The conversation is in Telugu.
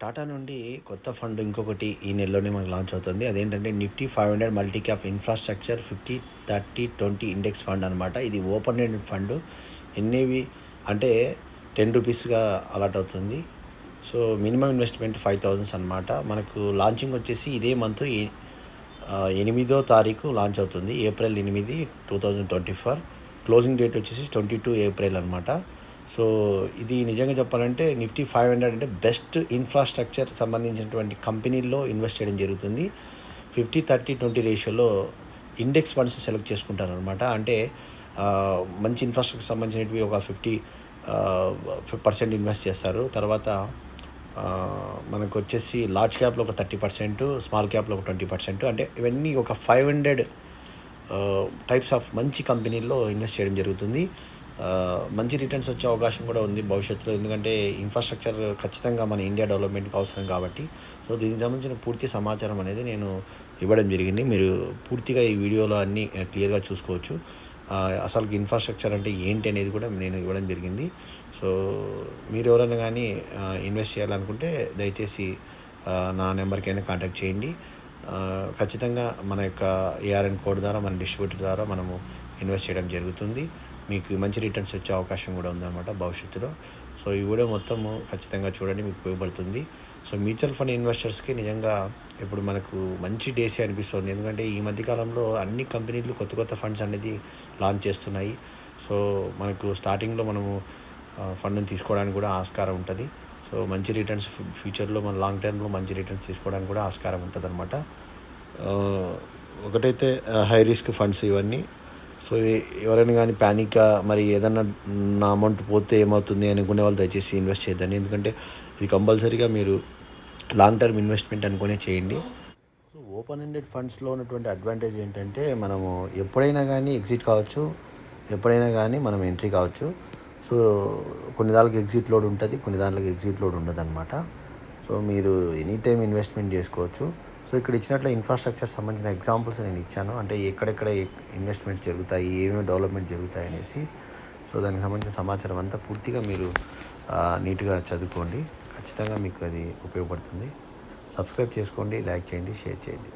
టాటా నుండి కొత్త ఫండ్ ఇంకొకటి ఈ నెలలోనే మనకు లాంచ్ అవుతుంది. అదేంటంటే Nifty five hundred multi cap infrastructure fifty thirty twenty index fund అనమాట ఇది ఓపెన్ ఎండెడ్ ఫండ్. ఎన్నివి అంటే టెన్ రూపీస్గా అలాట్ అవుతుంది. So minimum investment five thousands అనమాట మనకు లాంచింగ్ వచ్చేసి ఇదే మంత్ ఎనిమిదో తారీఖు లాంచ్ అవుతుంది. ఏప్రిల్ ఎనిమిది two thousand twenty four. Closing date వచ్చేసి ట్వంటీ టూ ఏప్రిల్ అనమాట సో ఇది నిజంగా చెప్పాలంటే నిఫ్టీ ఫైవ్ హండ్రెడ్ అంటే బెస్ట్ ఇన్ఫ్రాస్ట్రక్చర్ సంబంధించినటువంటి కంపెనీల్లో ఇన్వెస్ట్ చేయడం జరుగుతుంది. ఫిఫ్టీ థర్టీ ట్వంటీ రేషియోలో ఇండెక్స్ ఫండ్స్ సెలెక్ట్ చేసుకుంటారు అనమాట అంటే మంచి ఇన్ఫ్రాస్ట్రక్చర్ సంబంధించినవి ఒక ఫిఫ్టీ పర్సెంట్ ఇన్వెస్ట్ చేస్తారు. తర్వాత మనకు వచ్చేసి లార్జ్ క్యాప్లో ఒక థర్టీ పర్సెంట్ స్మాల్ క్యాప్లో ఒక ట్వంటీ పర్సెంట్ అంటే ఇవన్నీ ఒక ఫైవ్ హండ్రెడ్ టైప్స్ ఆఫ్ మంచి కంపెనీల్లో ఇన్వెస్ట్ చేయడం జరుగుతుంది. మంచి రిటర్న్స్ వచ్చే అవకాశం కూడా ఉంది భవిష్యత్తులో. ఎందుకంటే ఇన్ఫ్రాస్ట్రక్చర్ ఖచ్చితంగా మన ఇండియా డెవలప్మెంట్కి అవసరం కాబట్టి. సో దీనికి సంబంధించిన పూర్తి సమాచారం అనేది నేను ఇవ్వడం జరిగింది. మీరు పూర్తిగా ఈ వీడియోలో అన్నీ క్లియర్గా చూసుకోవచ్చు. అసలు ఇన్ఫ్రాస్ట్రక్చర్ అంటే ఏంటి అనేది కూడా నేను ఇవ్వడం జరిగింది. సో మీరు ఎవరైనా కానీ ఇన్వెస్ట్ చేయాలనుకుంటే దయచేసి నా నెంబర్కైనా కాంటాక్ట్ చేయండి. ఖచ్చితంగా మన యొక్క ఏఆర్ఎన్ కోడ్ ద్వారా మన డిస్ట్రిబ్యూటర్ ద్వారా మనము ఇన్వెస్ట్ చేయడం జరుగుతుంది. మీకు మంచి రిటర్న్స్ వచ్చే అవకాశం కూడా ఉందన్నమాట భవిష్యత్తులో. సో ఈ వీడియో మొత్తము ఖచ్చితంగా చూడండి మీకు ఉపయోగపడుతుంది. సో మ్యూచువల్ ఫండ్ ఇన్వెస్టర్స్కి నిజంగా ఇప్పుడు మనకు మంచి డేసే అనిపిస్తుంది. ఎందుకంటే ఈ మధ్యకాలంలో అన్ని కంపెనీలు కొత్త కొత్త ఫండ్స్ అనేది లాంచ్ చేస్తున్నాయి. సో మనకు స్టార్టింగ్లో మనము ఫండ్ని తీసుకోవడానికి కూడా ఆస్కారం ఉంటుంది. సో మంచి రిటర్న్స్ ఫ్యూచర్లో మన లాంగ్ టర్మ్లో మంచి రిటర్న్స్ తీసుకోవడానికి కూడా ఆస్కారం ఉంటుంది అనమాట ఒకటైతే హై రిస్క్ ఫండ్స్ ఇవన్నీ. సో ఎవరైనా కానీ ప్యానిక్ మరి ఏదన్నా నా అమౌంట్ పోతే ఏమవుతుంది అనుకునే వాళ్ళు దయచేసి ఇన్వెస్ట్ చేద్దాం ఎందుకంటే ఇది కంపల్సరీగా మీరు లాంగ్ టర్మ్ ఇన్వెస్ట్మెంట్ అనుకునే చేయండి. సో ఓపెన్ ఎండెడ్ ఫండ్స్లో ఉన్నటువంటి అడ్వాంటేజ్ ఏంటంటే మనము ఎప్పుడైనా కానీ ఎగ్జిట్ కావచ్చు ఎప్పుడైనా కానీ మనం ఎంట్రీ కావచ్చు. సో కొన్ని దానికి ఎగ్జిట్ లోడ్ ఉంటుంది కొన్ని దాంట్లోకి ఎగ్జిట్ లోడ్ ఉండదు అనమాట సో మీరు ఎనీ టైం ఇన్వెస్ట్మెంట్ చేసుకోవచ్చు. సో ఇక్కడ ఇచ్చినట్లు ఇన్ఫ్రాస్ట్రక్చర్ సంబంధించిన ఎగ్జాంపుల్స్ నేను ఇచ్చాను. అంటే ఎక్కడెక్కడ ఇన్వెస్ట్మెంట్స్ జరుగుతాయి ఏమేమి డెవలప్మెంట్ జరుగుతాయి అనేసి. సో దానికి సంబంధించిన సమాచారం అంతా పూర్తిగా మీరు నీట్గా చదువుకోండి. ఖచ్చితంగా మీకు అది ఉపయోగపడుతుంది. సబ్స్క్రైబ్ చేసుకోండి లైక్ చేయండి షేర్ చేయండి.